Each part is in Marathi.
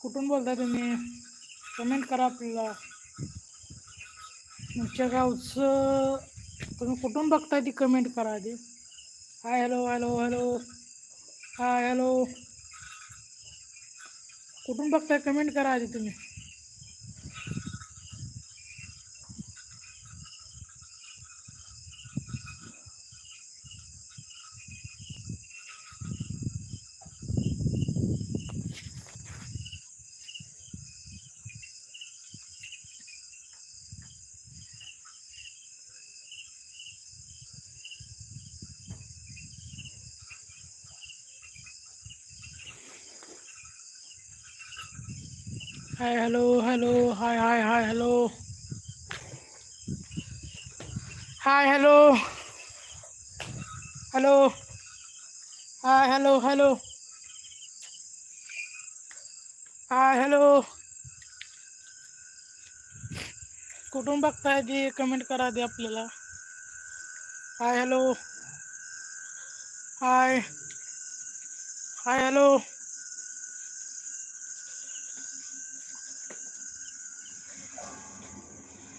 कुठून बोलता तुम्ही? कमेंट करा आपल्याला. तुमच्या गावचं तुम्ही कुठून बघताय ती कमेंट करा आधी. Hi hello hello hello hi hello कुठून बघताय? कमेंट करा आधी तुम्ही. Hi hello hello hi hi hi hello hi hello hello hi hello hello hi hello कुठून बघताय ती कमेंट करा दे आपल्याला. हाय हॅलो हाय हाय हॅलो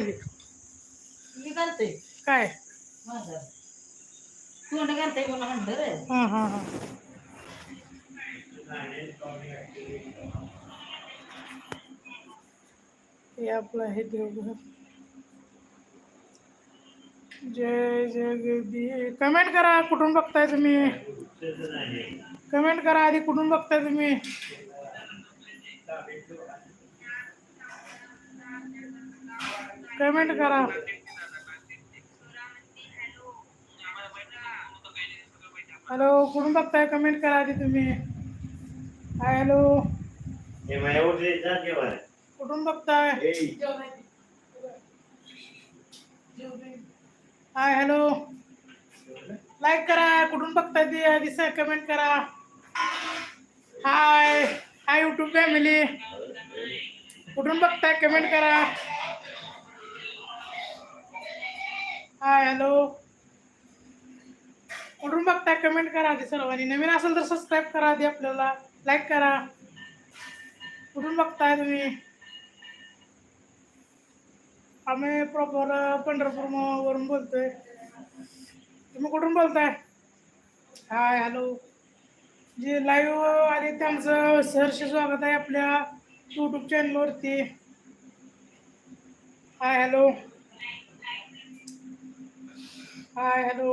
मी करते काय? माझं. तोंड करते मला म्हणलं हां हां हां. हे आपलं हे देवघर. जय जय गर्दी कमेंट करा कुठून बघताय तुम्ही? कमेंट करा आधी कुठून बघताय तुम्ही? कमेंट करा। हॅलो कुठून बघताय? कमेंट करा आधी तुम्ही. Hi hello. कुठून बघताय? Hi hello. लाईक करा. कुठून बघताय ती? आधी कमेंट करा. हाय. Hi YouTube family. कुठून बघताय? कमेंट करा. हाय हॅलो कुठून बघताय? कमेंट करा आधी सर्वांनी. नवीन असेल तर सबस्क्राईब करा आधी आपल्याला. लाईक करा. कुठून बघताय तुम्ही? आम्ही प्रॉपर पंढरपूर वरून बोलतोय. तुम्ही कुठून बोलताय? हाय हॅलो जे लाईव्ह आले त्यांचं सहर्ष स्वागत आहे आपल्या यूट्यूब चॅनलवरती hi hello hi hello.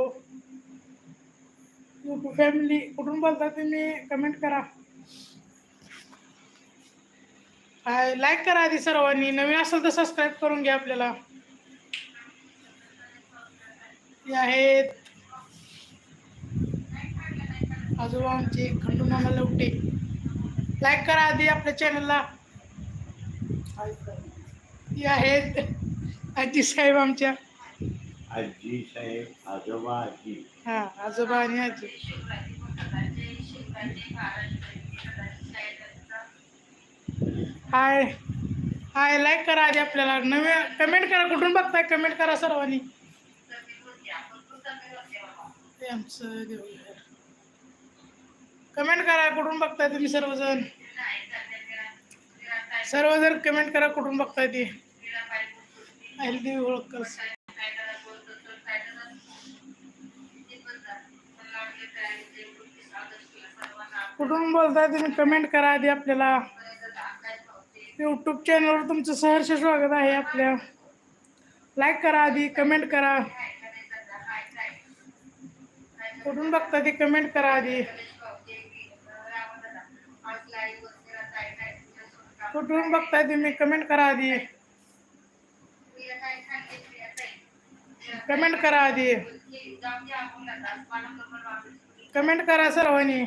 Family कुठून बोलता तुम्ही? कमेंट करा. हाय लाईक करा आधी सर्वांनी. नवीन असेल तर सबस्क्राईब करून घ्या आपल्याला. आहेत. आजोबा आमचे खंडू मामा लवटे. लाईक करा आधी आपल्या चॅनलला आहेत. आजी साहेब आमच्या. आजी साहेब आजोबा आजी. हा आजोबा आणि आजी. हाय. हाय लाईक करा आधी आपल्याला. नवे कमेंट करा. कुठून बघताय? कमेंट करा सर्वांनी. आमचं कमेंट करा. कुठून बघताय तुम्ही सर्वजण? सर्वजण कमेंट करा. कुठून बघताय ते? हेल्दी ओळख कुठून बोलताय तुम्ही? कमेंट करा आधी आपल्याला. यूट्यूब चॅनलवर तुमचं सहर्ष स्वागत आहे आपल्या. लाईक करा आधी कमेंट करा. कुठून बघता ती? कमेंट करा आधी. कुठून बघताय तुम्ही? कमेंट करा आधी. कमेंट करा आधी. कमेंट करा सर्वांनी.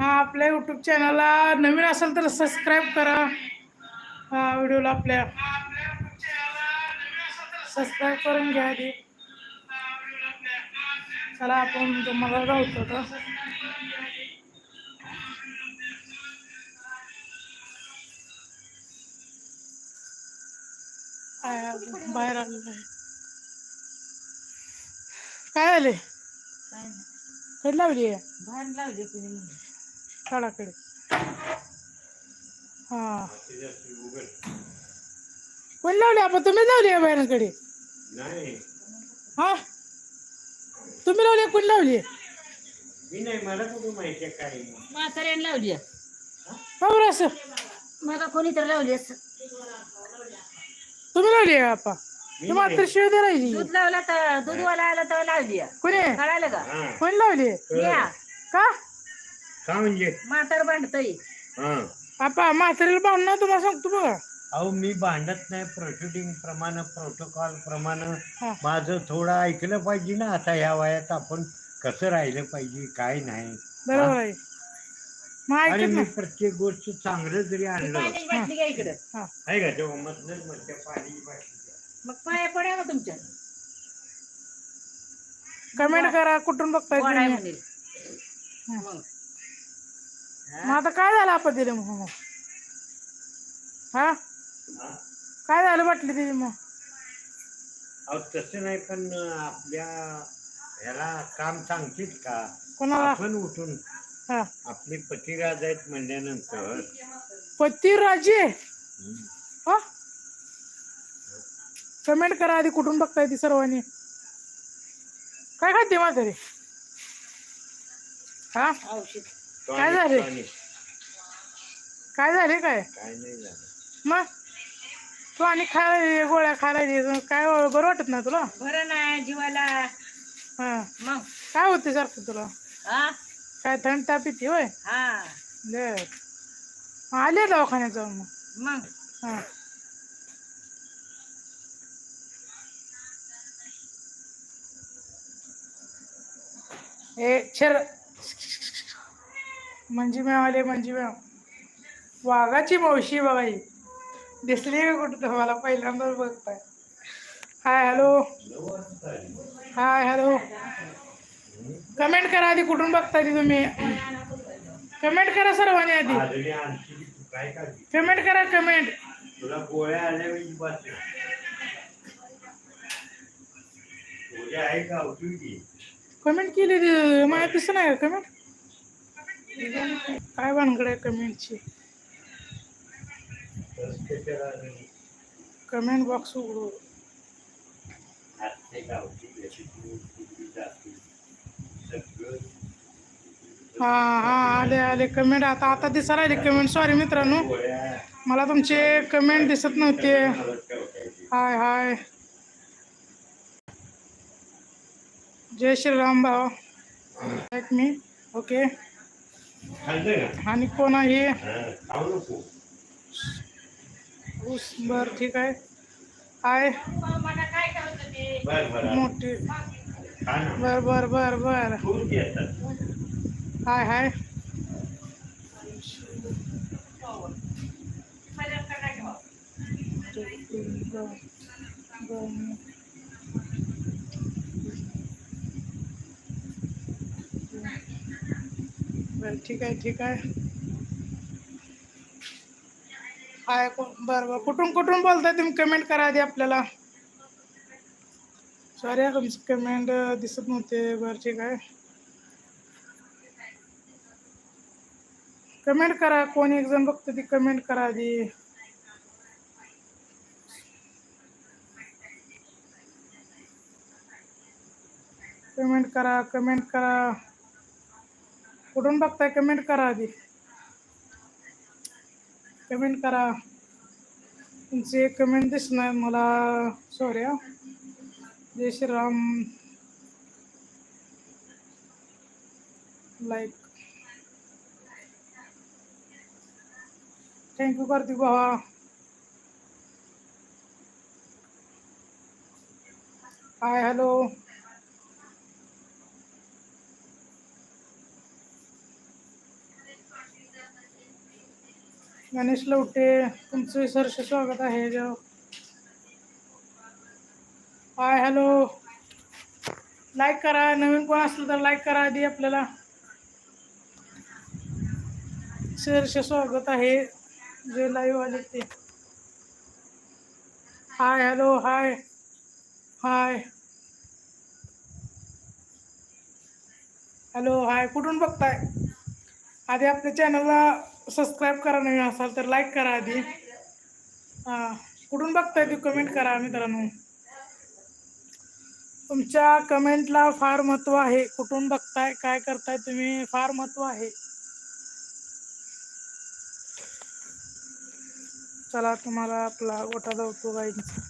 हा आपल्या यूट्यूब चॅनलला नवीन असेल तर सबस्क्राईब करा. हा व्हिडिओला आपल्या सबस्क्राईब करून घ्या आधी. चला आपण तुम्हाला काय आहे? बाहेर आहे काय आले? काय लावली बाहेर लावली कुणी झाडाकडे. हा. कोण लावली आपण? तुम्ही लावली आहे बाहेरकडे नाही. हा? तुम्ही लावली कोण लावली मी नाही मला कुठं माहिती आहे काय म्हाताऱ्याने लावली का बरं असं. मला कोणी तर लावली असं. तुम्ही लावली आहे आपा मी ती मात्र शिव दे राहिली दूध लावला तर दूधवाला आला तर लावली कोणी? कळालं का? हा. कोण लावली या. का? का म्हणजे? म्हातार बांधतय हा. आपा म्हातारीला ना तुम्हाला सांगतो बघा. अहो मी भांडत नाही प्रोसिडिंग प्रमाणे प्रोटोकॉल प्रमाणे. हा. माझं थोडं ऐकलं पाहिजे ना आता ह्या वयात आपण कसं राहिलं पाहिजे काय नाही. बरोबर आहे. मग आणि ऐकत मी ना. प्रत्येक गोष्ट चांगलं जरी आणलं पाण्याची बाटली घ्या इकडं. हा. आहे का? तेव्हा मधनच म्हणते पाणी. मग पाया पड्या मग तुमच्या. कमेंट करा कुठून बघताय गोड आहे तुम्ही? म्हणेल. मग. मग आता काय झालं आपण दिले मग? हा? हा? काय झालं वाटली तिथे मग? अहो तसं नाही पण आपल्या ह्याला काम सांगतील का? कोणाला? आपण उठून हा. आपले पतिराज आहेत म्हणल्यानंतर. पती राजे हा? कमेंट करा आधी कुठून बघताय ती सर्वांनी? काय खाते म्हातारी हा? औषध. काय झाले? काय झाले काय? काय नाही झालं. मग? तू आणि खायला गोळ्या खायला. काय बरं वाटत नाही तुला? बरं नाही जीवाला. हा. मग? काय होते सारखं तुला? हा काय थंड ताप येते होय? हा. बर. आले दवाखान्यात जाऊन मग. मग? हा. ए छर मंजी मॅम आले मंजी मॅम वाघाची मावशी बघा ही दिसली का कुठं? तुम्हाला पहिल्यांदाच बघताय. Hi hello. Hi hello. Comment करा आधी कुठून बघताय ती तुम्ही? कमेंट करा सर्वांनी आधी. कमेंट करा कमेंट. तुला गोळ्या आल्या कमेंट केली दिसत नाही कमेंट? काय भानगड आहे कमेंटची कमेंट बॉक्स उघडू हा हा आले आले कमेंट आता आता दिसायला आले कमेंट सॉरी मित्रांनो मला तुमचे कमेंट दिसत नव्हते. हाय हाय. जय श्रीराम एक मी ओके? आणि कोण आहे? हा, खाऊ नको. ऊस बर ठीक आहे. हाय मला काय करायचं ते बर बर मोठी. खा ना. बर बर बर बर. खूप येतात हाय हाय. बर ठीक आहे ठीक आहे. हाय बरं बरं. कुठून कुठून बोलताय तुम्ही? कमेंट करा आधी आपल्याला. सॉरी तुमची कमेंट दिसत नव्हते. बरं ठीक आहे. कमेंट करा. कोण एक जण बघतो ती कमेंट करा आधी. कमेंट करा कमेंट करा. कुठून बघताय कमेंट करा आधी कमेंट करा। तुमचे कमेंट दिसणार मला सॉरी हा. जय Shriram. Like thank you Kartik भावा. हाय हॅलो गणेश लवटे तुमचं सरसे स्वागत आहे. जेव हाय हॅलो लाईक करा. नवीन कोण असलं तर लाईक करा आधी आपल्याला. सरसे स्वागत आहे. जे लाईव्ह आले ते. हाय हॅलो हाय हाय हॅलो हाय कुठून बघताय? आधी आपल्या चॅनलला सबस्क्राईब करा नवीन असाल तर लाईक करा आधी. हां कुठून बघताय ते कमेंट करा मित्रांनो. तुमच्या कमेंटला फार महत्त्व आहे. कुठून बघताय काय करताय तुम्ही फार महत्त्व आहे. चला तुम्हाला आपला गोठा धावतो गाईंचा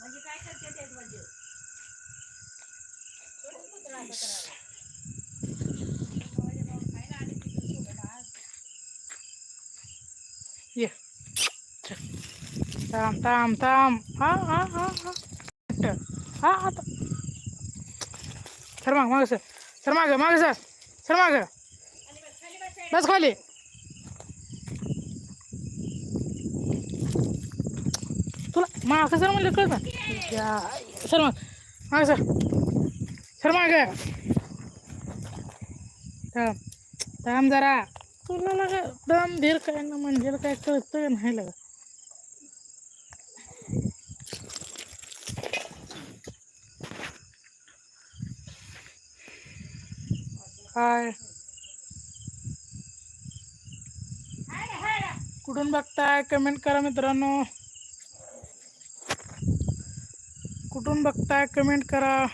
म्हणजे काय करते ते म्हणजे सोडून पुत्र असं करायला. म्हणजे मग खायला आली तिथे सोबत आज. ये थांब थांब थांब. हा हा हा हा. हा आता सर माग माग सर. सर माग माग सर. सर माग. बस, खाली. तुला माग सर म्हणलं कळत ना सर माग. माग सर. सर माग. थांब. थांब जरा. तुला लगा दम धीर काय ना म्हणजे काय कळतं नाही लगा. हाय. कुठून बघताय? कमेंट करा मित्रांनो. कुठून बघताय? कमेंट करा.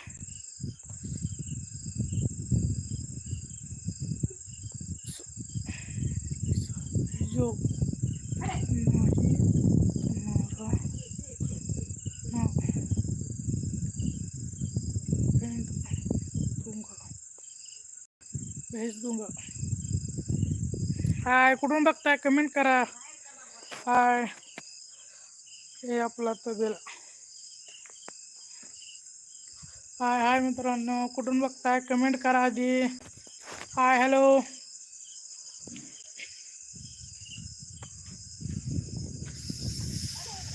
जो भेज दूँगा। हाय, कुठून बघताय? कमेंट करा. हाय. हे आपला तबेला. हाय हाय मित्रांनो, कुठून बघताय? कमेंट करा आधी. हाय हॅलो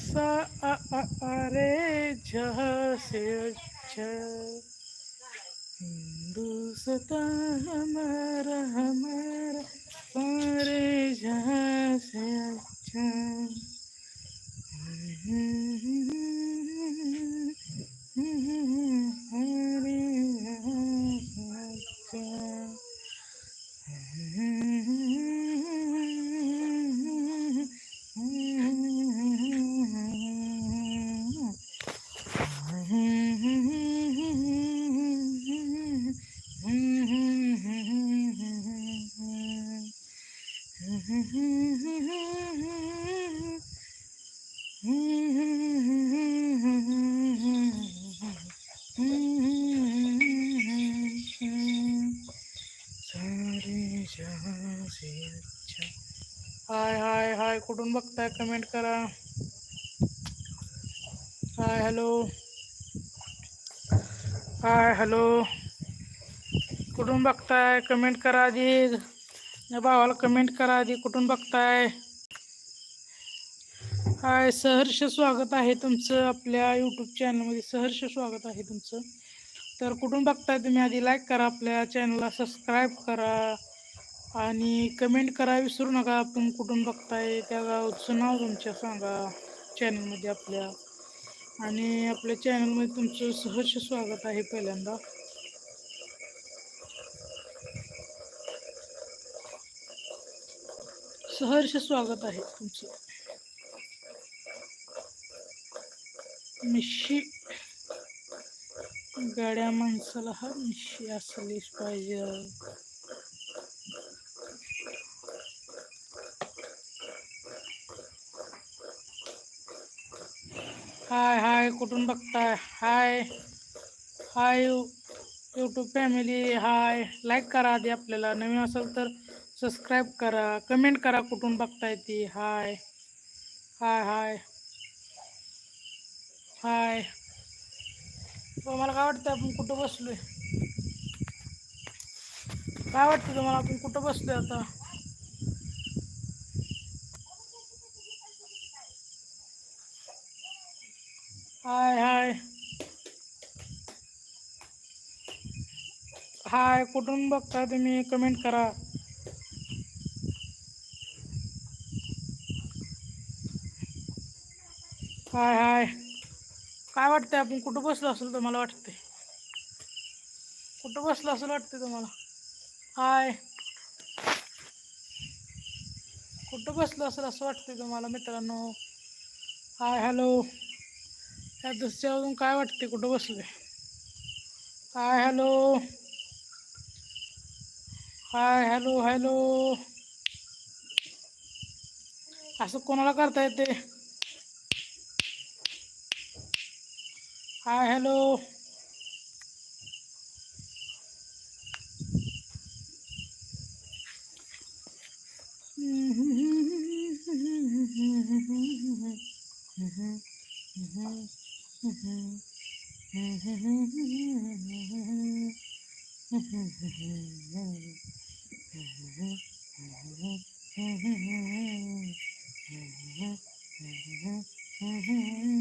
सा अरे जहाँ से अच्छा हिंदुस्तान हमारा हमारा अच्छा हाय हाय हाय कुठून बघताय? कमेंट करा. हाय हॅलो हाय हॅलो कुठून बघताय? कमेंट करा आधी. या भावाला कमेंट करा आधी. कुठून बघताय? हाय सहर्ष स्वागत आहे तुमचं आपल्या यूट्यूब चॅनलमध्ये सहर्ष स्वागत आहे तुमचं. तर कुठून बघताय तुम्ही आधी? लाईक करा आपल्या चॅनलला सबस्क्राईब करा. आणि कमेंट करा विसरू नका. आपण कुठून बघताय त्या गावचं नाव तुमच्या सांगा चॅनलमध्ये आपल्या. आणि आपल्या चॅनलमध्ये तुमचं सहर्ष स्वागत आहे पहिल्यांदा. सहर्ष स्वागत आहे तुमचं. मिशी. गाड्या माणसाला हा मिशी असलीच पाहिजे. हाय हाय कुठून बघताय? Hi. Hi YouTube family hi. Like करा आधी आपल्याला. नवीन असेल तर सबस्क्राईब करा. कमेंट करा कुठून बघताय ती. हाय. Hi hi. हाय. तुम्हाला काय वाटतं आपण कुठं बसलोय? काय वाटतं तुम्हाला? आपण कुठं बसलोय आता? हाय हाय. हाय कुठून बघता तुम्ही? कमेंट करा. हाय हाय. काय वाटतंय आपण? कुठं बसलो असेल तुम्हाला वाटतंय. कुठं बसलो असेल वाटतंय तुम्हाला? हाय. कुठं बसलो असेल असं वाटतंय तुम्हाला मित्रांनो? Hi hello. या दृश्यावरून काय वाटते कुठं बसले hi hello. Hi hello hello. असं कोणाला करता येते हाय हॅलो. नवीन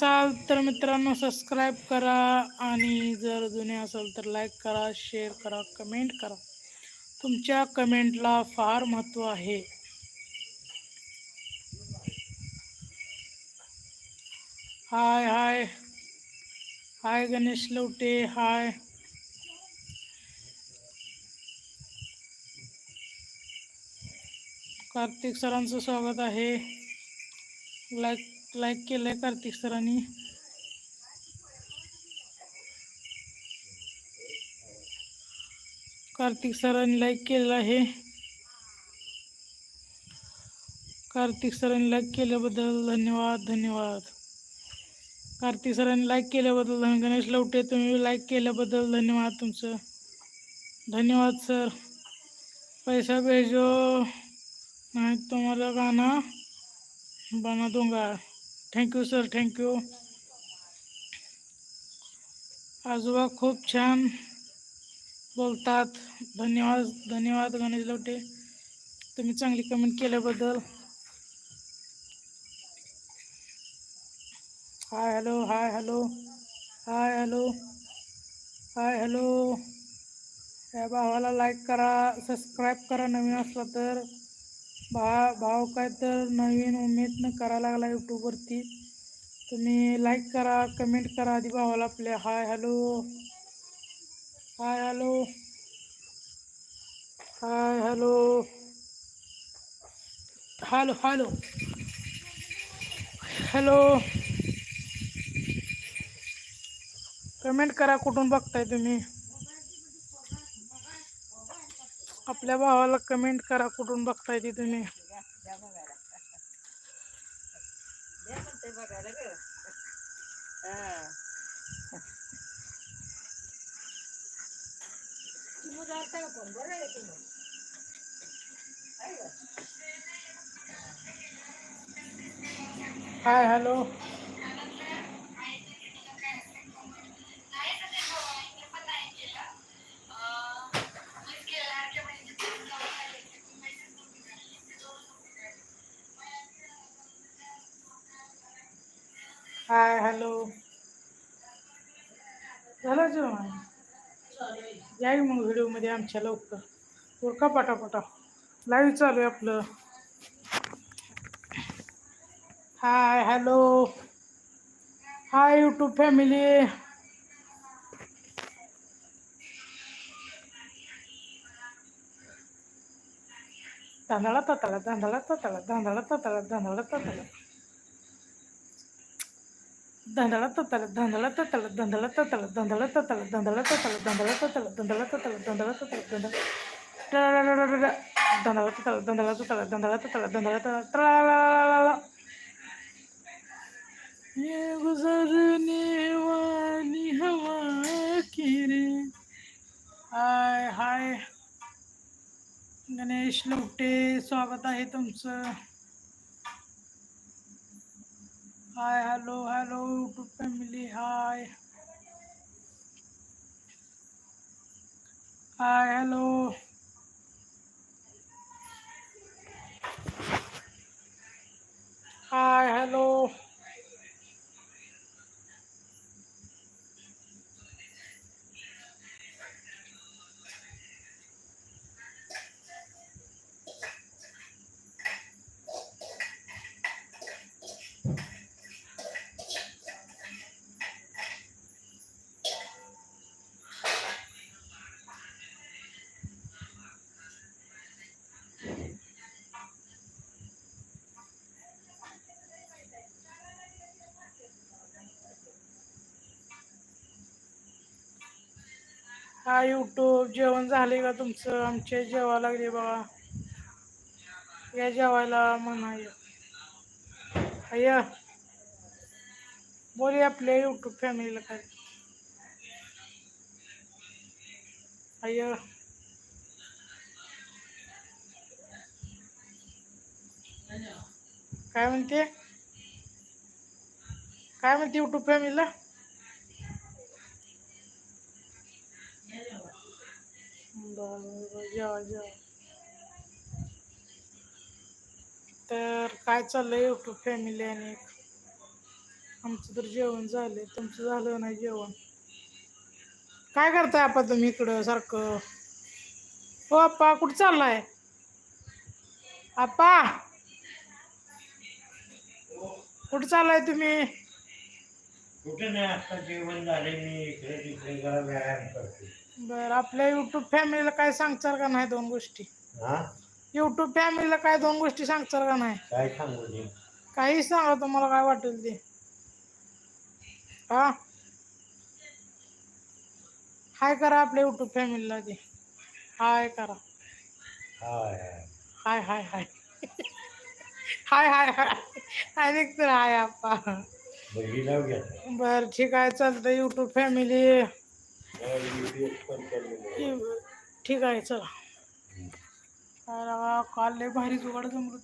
असाल तर मित्रांनो सबस्क्राईब करा आणि जर जुने असाल तर लाईक करा शेअर करा कमेंट करा. तुमच्या कमेंटला फार महत्त्व आहे. हाय हाय हाय गणेश लवटे. हाय कार्तिक सरांचं स्वागत आहे. लाईक लाईक केलंय कार्तिक सरांनी. कार्तिक सरांनी लाईक केलेलं आहे. कार्तिक सरांनी लाईक केल्याबद्दल धन्यवाद धन्यवाद. कार्तिक सरांनी लाईक केल्याबद्दल धन गणेश लवटे तुम्ही लाईक केल्याबद्दल धन्यवाद तुमचं. धन्यवाद सर. पैसा भेजो. नाही तुम्हाला गाणं बना दूंगा थँक्यू सर थँक्यू आजोबा खूप छान बोलतात. धन्यवाद धन्यवाद गणेश लवटे तुम्ही चांगली कमेंट केल्याबद्दल. Hi hello hi hello hi hello hi hello या भावाला लाईक करा सबस्क्राईब करा नवीन असला तर. भा भाव काय तर नवीन उमेदनं करायला लागला यूट्यूबवरती तुम्ही लाईक करा कमेंट करा आधी भावाला आपल्या. Hi hello hi hello hi hello hello hello hello comment करा कुठून बघताय तुम्ही. आपल्या भावाला कमेंट करा कुठून बघताय ती तुम्ही? Hi hello. झालं जेवण? या मग व्हिडिओमध्ये आमच्या लवकर. ओळखा पाटापाटा. लाईव्ह चालू आहे आपलं. Hi hello. Hi YouTube family तांदळा ततळा तांदळा ततळा तांदळा ततळा तांदळा ततळा धांदळा ततळा धांदळा ततळा धांदळा ततळा धांदळा ततळा धांदळा ततळा धांदळा ततळा धांदळा ततळा धांदळा ततळा धांदळा धांदळा ततळा धंदळा ततळा धांदळा ततळा धांदळा ततळा ट्रालालालाला. ये गुजरने वाली हवा की रे हाय हाय गणेश लवटे स्वागत आहे तुमचं hi hello hello YouTube family hi hi hello hi hello हा यूट्यूब जेवण झाले का तुमचं? आमचे जेवा लागले बघा या जेवायला म्हणा या. बोल आपल्या यूट्यूब फॅमिलीला काय. अय काय म्हणते? काय म्हणते यूट्यूब फॅमिलीला जेवा जेवा तर काय चाललंय युट्यूब फॅमिली आणि आमचं तर जेवण झालंय. तुमचं झालं नाही जेवण? काय करताय आपा तुम्ही इकडं सारखं? हो आप्पा कुठं चाललाय? आप्पा कुठं चाललाय तुम्ही? कुठे नाही आता जेवण झाले मी इकडे तिकडे जरा व्यायाम करते बर आपल्या युट्यूब फॅमिलीला काय सांगचाल का नाही दोन गोष्टी? हा? युट्यूब फॅमिलीला काय दोन गोष्टी सांगचाल का नाही? काय सांगू सांगा तुम्हाला काय वाटेल ते. हा? हाय करा आपल्या युट्यूब फॅमिलीला ते. हाय करा. Hi hi. Hi hi hi. Hi hi hi. हाय आप्पा. बर ठीक आहे. चालतं युट्यूब फॅमिली ठीक आहे चला. कॉल काल लय भारी जुगाड जमलं